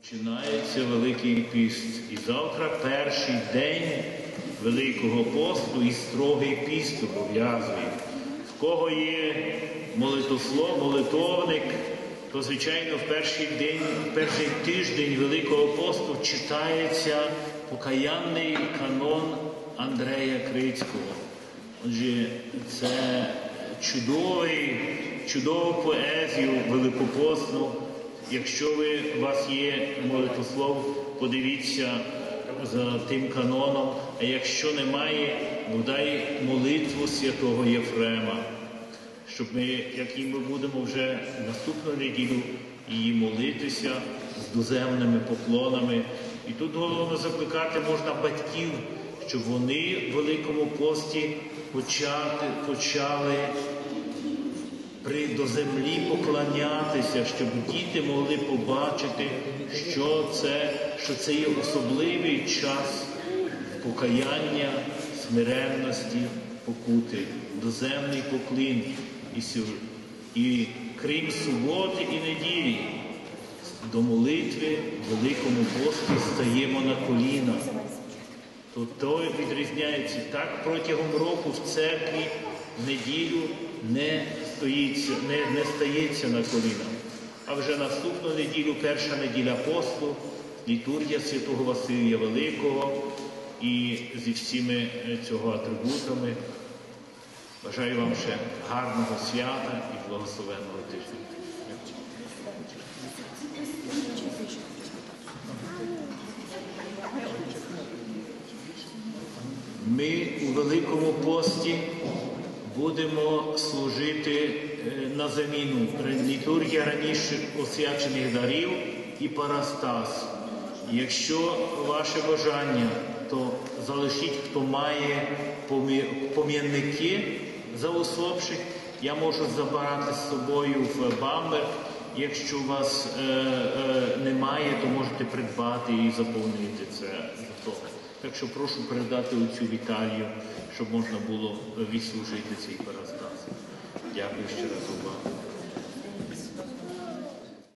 Починається Великий піст. І завтра перший день Великого посту і строгий піст обов'язує. В кого є молитослов, молитовник, то, звичайно, в перший день, в перший тиждень Великого посту читається покаянний канон Андрея Крицького. Отже, це чудовий, чудову поезію великопостну. Якщо ви, у вас є молитослов, подивіться за тим каноном, а якщо немає, бодай молитву святого Єфрема, щоб ми, як і ми будемо вже наступну неділю її молитися з доземними поклонами. І тут головно закликати можна батьків, щоб вони в Великому пості почати, почали до землі поклонятися, щоб діти могли побачити, що це, що це є особливий час покаяння, смиренності, покути, доземний поклін. І, і крім суботи і неділі, до молитви Великому пості стаємо на коліна. То той відрізняється так протягом року в церкві неділю не стоїться, не, не стається на коліна. А вже наступну неділю, перша неділя посту, літургія святого Василія Великого і зі всіми е, цього атрибутами. Бажаю вам ще гарного свята і благословенного тижня. Ми у Великому пості будемо служити е, на заміну літургія раніше освячених дарів і парастас. Якщо ваше бажання, то залишіть, хто має пом'янники за усопших. Я можу забирати з собою в бамбер. Якщо у вас е, е, немає, то можете придбати і заповнити це. Так що прошу передати оцю Віталію, щоб можна було відслужити цей парастас. Дякую ще раз увагу.